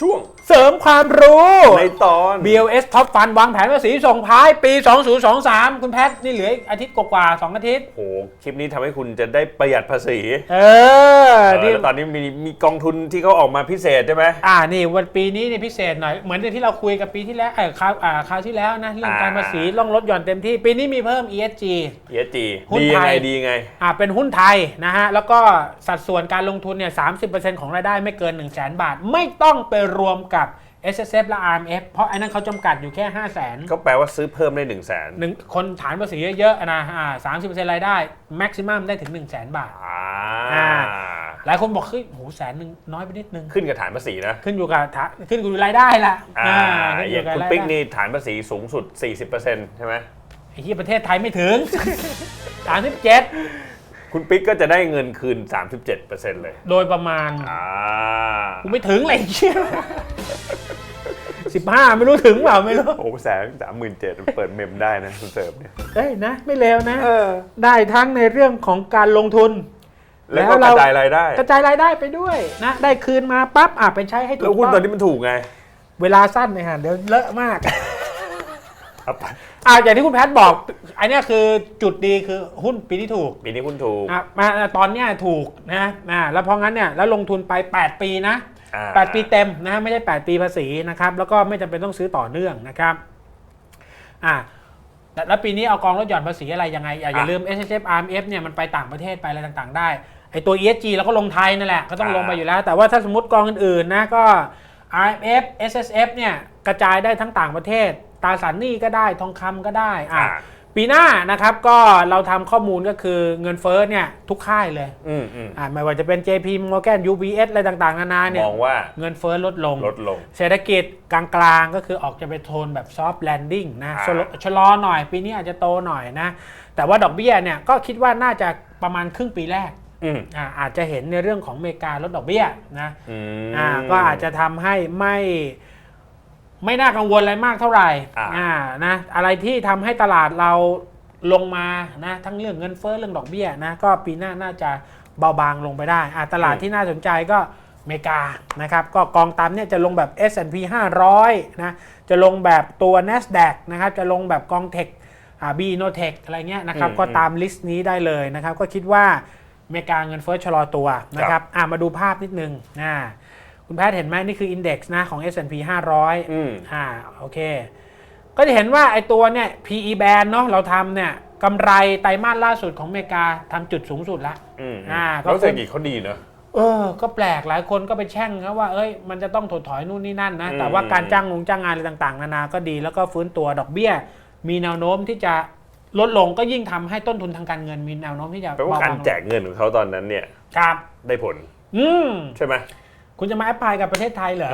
ช่วง เสริมความรู้ ในตอน BLS Top Fund วางแผนภาษีส่งท้ายปี 2023 คุณแพทย์นี่เหลืออีกอาทิตย์กว่าๆสองอาทิตย์โหคลิปนี้ทำให้คุณจะได้ประหยัดภาษีเออเออที่แล้วตอนนี้มีมีกองทุนที่เขาออกมาพิเศษใช่ไหม อ่านี่วันปีนี้นี่พิเศษหน่อย เหมือนที่เราคุยกับปีที่แล้วเออคราวอ่าคราวที่แล้วนะเรื่องการอ่าภาษีล่องลดหย่อนเต็มที่ ปีนี้มีเพิ่ม ESG ESG หุ้นดียังไงไทย ดียังไง อ่าเป็นหุ้นไทยนะฮะ แล้วก็สัดส่วนการลงทุนเนี่ยสาของรายได้ไม่เกิน 1 0 0 0 0แบาท ไม่ต้องไปรวมกับ S S F และ R M F เพราะไอ้นั่นเขาจำกัดอยู่แค่ 5 0 0 0 0นก็แปลว่าซื้อเพิ่มได้1นึ่งแสนหนึ่งคนฐานภาษีเยอะๆนะอ่าสามสิบเปอร์เซ็นต์รายได้แม็กซิมัมได้ถึง 1 0 0 0 0แบาท อ่าอ่า หลายคนบอกเฮ้ยโหแสนหนึ่งน้อยไปนิดนึง ขึ้นกับฐานภาษีนะขึ้นอยู่กับฐานขึ้นอยู่กับรายได้ละอ่าขึ้นอย่างกับคุณรายปิ๊กได้นี่ฐานภาษีสูงสุด 40%ใช่ไหมไอ้ที่ประเทศไทยไม่ถึง สามสิบเจ็ด คุณปิ๊กก็จะได้เงินคืน 37%เลย โดยประมาณอ่ากูไม่ถึงเลยไอ้เชี่ยสิบห้าไม่รู้ถึงเปล่าไม่รู้โอ้แสนสามหมื่นเจ็ดเปิดเมมได้นะคุณเสริมเนี่ยเอ้ยนะ ไม่เลวนะเออได้ทั้งในเรื่องของการลงทุน แล้วก็แล้วกเราระจายรายได้ กระจายรายได้ไปด้วยนะ ได้คืนมาปั๊บอะไปใช้ให้ถูแล้วกหุ้นต้ตออนงนี้มันถูกไง เวลาสั้นเลยฮะเดี๋ยวเลอะมาก เอาไปอ่าอย่างที่คุณแพทย์บอก อันเนี้ยคือจุดดีคือหุ้นปีที่ถูกปีนี้หุ้นถูกอะมาตอนเนี้ยถูกนะนะแล้วเพราะงั้นเนี่ยแล้วลงทุนไป 8 ปีนะ อ่า8 ปีเต็มนะไม่ใช่ 8 ปีภาษีนะครับ แล้วก็ไม่จำเป็นต้องซื้อต่อเนื่องนะครับอ่าแต่แล้วปีนี้เอากองลดหย่อนภาษีอะไรยังไง อย่าอย่าลืม S H F R M F เนี่ยมันไปต่างประเทศไปอะไรต่างๆ ได้ไอตัว E S G เราก็ลงไทยนั่นแหละก็ต้องลงไปอยู่แล้ว แต่ว่าถ้าสมมติกองอื่นๆนะก็ R M F S S F เนี่ย กระจายได้ทั้งต่างประเทศตราสารหนี้ก็ได้ทองคำก็ได้อะอ่าปีหน้านะครับก็เราทำข้อมูลก็คือเงินเฟ้อเนี่ยทุกค่ายเลยอืมอืมอ่าไม่ว่าจะเป็น JP Morgan UBS อะไรต่างๆ นานาเนี่ยมองว่าเงินเฟ้อลดลงลดลง เศรษฐกิจกลางๆ ก็คือออกจะไปโทนแบบซอฟต์แลนดิ้งนะอ่าชะลอชะลอหน่อยปีนี้อาจจะโตหน่อยนะ แต่ว่าดอกเบี้ยเนี่ยก็คิดว่าน่าจะประมาณครึ่งปีแรกอืมอ่าอาจจะเห็นในเรื่องของอเมริกาลดดอกเบี้ยนะอืมอ่าก็อาจจะทำให้ไม่ ไม่น่ากังวลอะไรมากเท่าไหร่อ่า อ่านะอะไรที่ทำให้ตลาดเราลงมานะทั้งเรื่องเงินเฟ้อเรื่องดอกเบี้ยนะก็ปีหน้าน่าจะเบาบางลงไปได้อ่าตลาดที่น่าสนใจก็อเมริกานะครับก็กองตามเนี่ยจะลงแบบ S&P 500นะจะลงแบบตัว NASDAQ นะครับจะลงแบบกองเทคอ่า B n o t e c อะไรเงี้ยนะครับอืมก็ตามลิสต์นี้ได้เลยนะครับก็คิดว่าอเมริกาเงินเฟ้อชะลอตัวนะครับอ่ามาดูภาพนิดนึงอ่า คุณแพทย์เห็นไหมนี่คืออินเด็กซ์นะของ S&P 500อืมอ่าโอเค ก็จะเห็นว่าไอตัวเนี่ย PE band เนาะเราทำเนี่ยกำไรไตรมาสล่าสุดของอเมริกาทำจุดสูงสุดละ อืมอ่าก็ แล้วเศรษฐกิจเขาดีเนอะ เออ ก็แปลกหลายคนก็ไปแช่งเขาว่า เอ้ย มันจะต้องถดถอยนู่นนี่นั่นนะ อืม แต่ว่าการจ้างงงจ้างงานอะไรต่าง ๆ นานา ก็ดี แล้วก็ฟื้นตัวดอกเบี้ย มีแนวโน้มที่จะลดลงก็ยิ่งทำให้ต้นทุนทางการเงินมีแนวโน้มที่จะแปลว่าเบาการบางลงแจกเงินของเขาตอนนั้นเนี่ย ครับ ได้ผล อืม ใช่ไหม คุณจะมาแอพพลายกับประเทศไทยเหรอ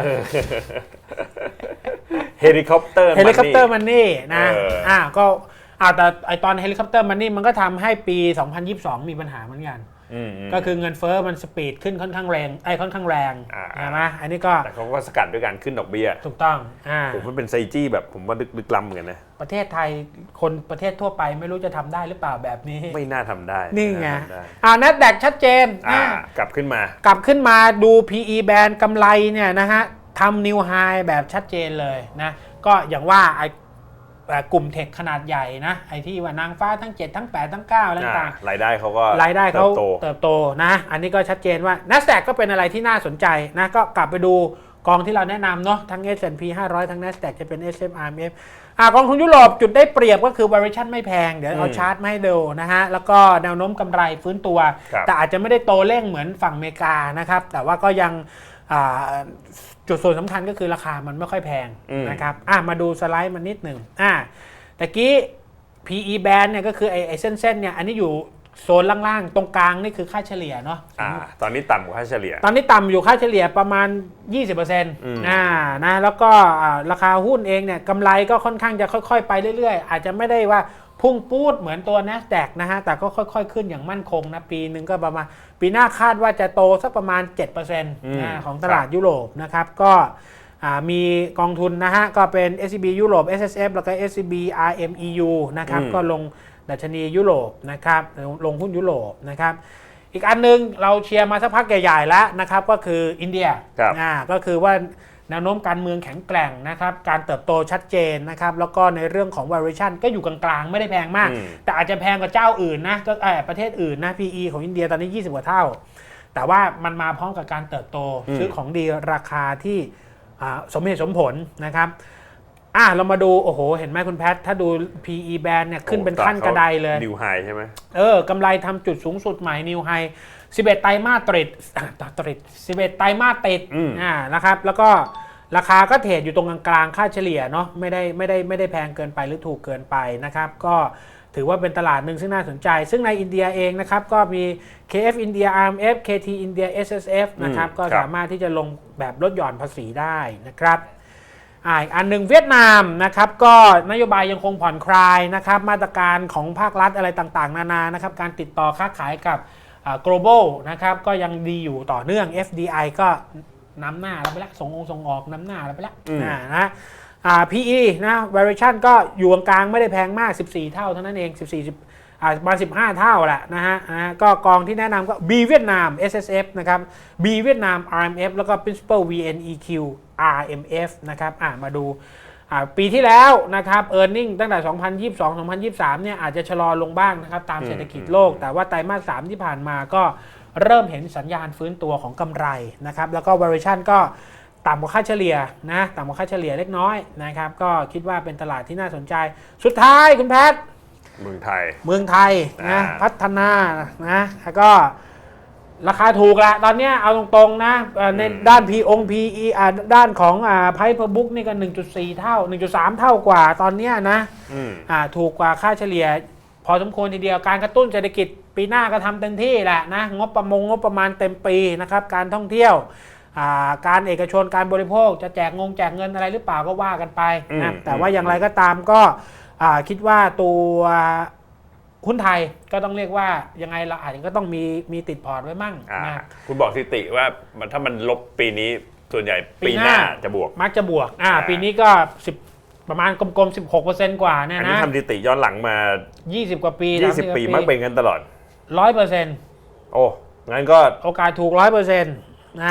เฮลิคอปเตอร์เฮลิคอปเตอร์มันนี่นะเอออ่อ่าก็อ่าแต่ไอตอนเฮลิคอปเตอร์มันนี่มันก็ทำให้ปี 2022 มีปัญหาเหมือนกันอืมอืม ก็คือเงินเฟ้อมันสปีดขึ้นค่อนข้างแรงไอ้ค่อนข้างแรงอ่าใช่ไหมอันนี้ก็แต่เขาก็สกัดด้วยการขึ้นดอกเบี้ยถูกต้องอ่าผมมันเป็นไซจี้แบบผมว่าลึกลึกล้ำเหมือนกันนะประเทศไทยคนประเทศทั่วไปไม่รู้จะทำได้หรือเปล่าแบบนี้ ไม่น่าทำได้นี่ไงม่าทำด้อ่านัดแดกชัดเจนอ่าอ่ากลับขึ้นมา กลับขึ้นมาดู PE แบนกำไรเนี่ยนะฮะทำนิวไฮแบบชัดเจนเลยนะก็อย่างว่าไอ้เอ่อ กลุ่มเทคขนาดใหญ่นะไอ้ที่ว่านางฟ้าทั้ง 7 ทั้ง 8 ทั้ง9อะไรอ่าต่างรายได้เขาก็รายได้เขาติบโตเติบโตนะ อันนี้ก็ชัดเจนว่า n a s d a q ก็เป็นอะไรที่น่าสนใจนะก็กลับไปดูกองที่เราแนะนำเนาะทั้ง S&P 500 ทั้ง NASDAQ จะเป็น SMRMF อ่ากองทุนยุโรปจุดได้เปรียบก็คือ valuation ไม่แพง เดี๋ยวเอาอืมชาร์ตมาให้ดูนะฮะ แล้วก็แนวโน้มกำไรฟื้นตัวครับแต่อาจจะไม่ได้โตเร่งเหมือนฝั่งอเมริกานะครับ แต่ว่าก็ยังอ่า จุดส่วนสำคัญก็คือราคามันไม่ค่อยแพงอืมนะครับอะมาดูสไลด์มันนิดหนึ่งอะตะกี้ PE band เนี่ยก็คือไอ้ไอ้เส้นๆเนี่ยอันนี้อยู่ โซนล่างๆ ตรงกลางนี่คือค่าเฉลี่ยเนาะอ่าตอนนี้ต่ำกว่าค่าเฉลี่ย ตอนนี้ต่ำอยู่ค่าเฉลี่ยประมาณ 20%อมอ่านะแล้วก็อ่าราคาหุ้นเองเนี่ยกำไรก็ค่อนข้างจะค่อยๆ ไปเรื่อยๆ อาจจะไม่ได้ว่าพุ่งปูดเหมือนตัว NASDAQ นะฮะ แต่ก็ค่อยๆ ขึ้นอย่างมั่นคงนะ ปีหนึ่งก็ประมาณ ปีหน้าคาดว่าจะโตสักประมาณ 7%นะของตลาดยุโรปนะครับ ก็อ่ามีกองทุนนะฮะ ก็เป็น SCB ยุโรป SSF แล้วก็ SCB RMEU นะครับอืมก็ลง ดัชนียุโรปนะครับลงหุ้นยุโรปนะครับอีกอันหนึงเราเชียร์มาสักพักใหญ่ๆแล้วนะครับก็คืออินเดียครับอ่าก็คือว่าแนวโน้มการเมืองแข็งแกร่งนะครับการเติบโตชัดเจนนะครับแล้วก็ในเรื่องของ valuation ก็อยู่กลางๆ ไม่ได้แพงมากอืมแต่อาจจะแพงกว่าเจ้าอื่นนะก็เอ่อประเทศอื่นนะ PE ของอินเดียตอนนี้ 20 กว่าเท่า แต่ว่ามันมาพร้อมกับการเติบโตอืมซื้อของดีราคาที่อ่าสมเหตุสมผลนะครับ อะเรามาดูโอ้โห เห็นไหมคุณแพท ถ้าดู PE band เนี่ยขึ้นเป็นขั้นกระไดเลยนิวไฮใช่ไหมเออกำไรทำจุดสูงสุดใหม่นิวไฮ11 ไตรมาสติดอะติด11 ไตรมาสติดอืมอ่านะครับ แล้วก็ราคาก็เทรดอยู่ตรงกลางๆค่าเฉลี่ยเนาะไม่ได้ไม่ได้ไม่ได้แพงเกินไปหรือถูกเกินไปนะครับ ก็ถือว่าเป็นตลาดหนึ่งซึ่งน่าสนใจ ซึ่งในอินเดียเองนะครับ ก็มี KF India RMF KT India SSF นะครับอืมก็ครับสามารถที่จะลงแบบลดหย่อนภาษีได้นะครับ อ่าอีกอันหนึ่งเวียดนามนะครับก็นโยบายยังคงผ่อนคลายนะครับมาตรการของภาครัฐอะไรต่างๆ นานานะครับการติดต่อค้าขายกับอ่า global นะครับก็ยังดีอยู่ต่อเนื่อง FDI ก็นำหน้าเราไปแล้วส่งองค์ส่งออกนำหน้าเราไปแล้วอืมอ่านะอ่า PE นะ variation ก็อยู่กลางๆไม่ได้แพงมาก 14 เท่าเท่านั้นเอง 14 10อ่าประมาณ15 เท่าแหละนะฮะนะฮะก็กองที่แนะนำก็ B เวียดนาม SSF นะครับ B เวียดนาม RMF แล้วก็ Principal VNEQ RMF นะครับอ่ามาดูอ่าปีที่แล้วนะครับ e a r n i n g ตั้งแต่ 2022 2023 เนี่ยอาจจะชะลอลงบ้างนะครับตามอืมเศรษฐกิจโลก แต่ว่าไตรมาส 3 ที่ผ่านมาก็เริ่มเห็นสัญญาณฟื้นตัวของกำไรนะครับ แล้วก็ valuation ก็ต่ำกว่าค่าเฉลี่ยนะต่ำกว่าค่าเฉลี่ยเล็กน้อยนะครับ ก็คิดว่าเป็นตลาดที่น่าสนใจ สุดท้ายคุณแพทย์เมืองไทย เมืองไทยนะอ่าพัฒนานะแล้วก็ ราคาถูกละตอนเนี้ยเอาตรงๆนะเอ่อในด้าน P อง PE อ่าด้านของอ่าไพ่พบุ๊กนี่ก็ 1.4 เท่า 1.3 เท่ากว่าตอนเนี้ยนะอืม อ่าถูกกว่าค่าเฉลี่ย พอสมควรทีเดียวการกระตุ้นเศรษฐกิจปีหน้าก็ทำเต็มที่แหละนะงบประมงงบประมาณเต็มปีนะครับการท่องเที่ยวอ่าการเอกชนการบริโภคจะแจกงงแจกเงินอะไรหรือเปล่าก็ว่ากันไปนะอืมแต่ว่าอย่างไรก็ตามก็อ่าคิดว่าตัว หุ้นไทยก็ต้องเรียกว่ายังไงเราอาจจะก็ต้องมีมีติดพอร์ตไว้มั่งอ่านะ คุณบอกสถิติว่ามันถ้ามันลบปีนี้ส่วนใหญ่ปีปีหหน้า น้าจะบวก มักจะบวกอ่าอ่า ปีนี้ก็ 10 ประมาณกลมๆ 16%กว่าเนี่ยอันนี้นะทำสถิติย้อนหลังมา 20 กว่าปี20 ปีมักเป็นกันตลอด ร้อยเปอร์เซ็นต์โอ้งั้นก็โอกาสถูกร้อยเปอร์เซ็นต์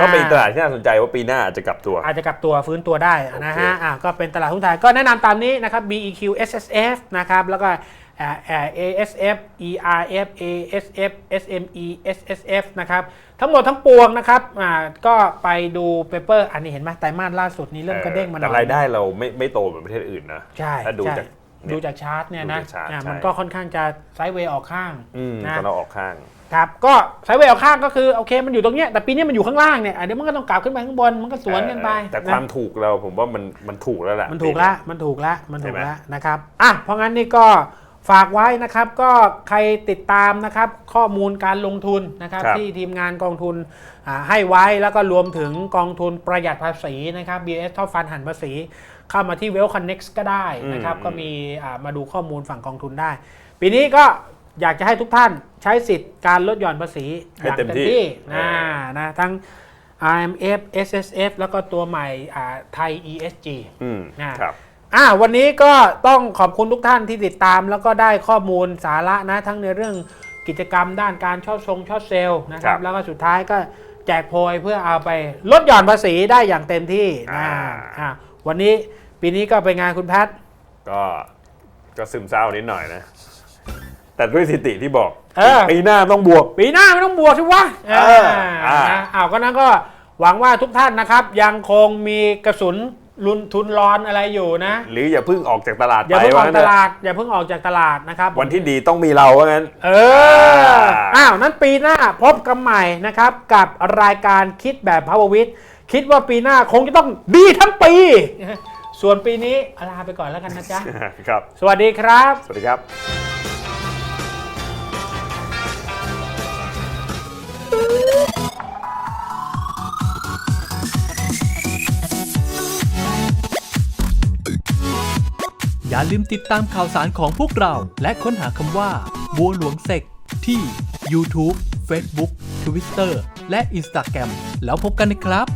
ก็เป็นตลาดที่น่าสนใจว่าปีหน้าอาจจะกลับตัว อาจจะกลับตัวฟื้นตัวได้นะฮะอ่าก็เป็นต l าดหุ้นไทยก็แนะนำตามนี้นะครับ BEQ SSF นะครับแล้วก็อ่าอ่า ASF ERF ASF SME SSF นะครับทั้งหมดทั้งปวงนะครับอ่าก็ไปดูเปเปอร์อันนี้เห็นไหมไตรมาสล่าสุดนี้เริ่มกระเด้งมาหน่แต่อยรายได้เราไม่ไม่โตเหมือนประเทศอื่นนะใช่ถ้าดูใช่จากเนี่ยดูจากชาร์ตเนี่ยนะดูจากชาร์ตอ่าใช่มันก็ค่อนข้างจะไซด์เวย์ออกข้างอืมนะตอนเราออกข้างครับก็ไซด์เวย์ออกข้างก็คือโอเคมันอยู่ตรงเนี้ยแต่ปีนี้มันอยู่ข้างล่างเนี่ยอะเดี๋ยวมันก็ต้องกลับขึ้นไปข้างบนมันก็สวนกันไป แต่นะความถูกเราผมว่ามันมันถูกแล้วแหละมันถูกละมันถูกละมันถูกใช่ไหมละนะครับอะเพราะงั้นนี่ก็ ฝากไว้นะครับก็ใครติดตามนะครับข้อมูลการลงทุนนะครับครับที่ทีมงานกองทุนอ่าให้ไว้แล้วก็รวมถึงกองทุนประหยัดภาษีนะครับ BS ท็อปฟันหันภาษี เข้ามาที่ Well Connect ก็ได้นะครับอืมก็มีอ่ามาดูข้อมูลฝั่งกองทุนได้ ปีนี้ก็อยากจะให้ทุกท่านใช้สิทธิ์การลดหย่อนภาษีอย่างเต็มที่นะนะทั้ง IMF SSF แล้วก็ตัวใหม่อ่าไทย ESG อืมนะครับ อ่าวันนี้ก็ต้องขอบคุณทุกท่านที่ติดตาม แล้วก็ได้ข้อมูลสาระนะทั้งในเรื่องกิจกรรมด้านการช็อตทรงช็อตเซลล์นะครัครับบแล้วก็สุดท้ายก็แจกโพยเพื่อเอาไปลดหย่อนภาษีได้อย่างเต็มที่นะอ่า อ่าวันนี้ปีนี้ก็เป็นงานคุณแพทย์ ก็ก็ซึมเศร้านิดหน่อยนะ แต่ด้วยสถิติที่บอกเออ ปีหน้าต้องบวก ปีหน้าไม่ต้องบวกใช่วะเอออ่า นะอ้าวก็นั้นก็หวังว่าทุกท่านนะครับ ยังคงมีกระสุน ลุนทุนร้อนอะไรอยู่นะหรืออย่าเพิ่งออกจากตลาดอย่าไปเพิ่งอว่าอกงั้นตเถอะลาดอย่าเพิ่งออกจากตลาดนะครับวันที่ดีต้องมีเราว่างั้น เอออ่าอ้าวนั้นปีหน้าพบกันใหม่นะครับกับรายการคิดแบบพาววิทคิดว่าปีหน้าคงจะต้องดีทั้งปี ส่วนปีนี้ลาไปก่อนแล้วกันนะจ๊ะครับ สวัสดีครับ สวัสดีครับ ลืมติดตามข่าวสารของพวกเรา และค้นหาคำว่า บัวหลวงเซกที่ YouTube Facebook Twitter และ Instagram แล้วพบกันนะครับ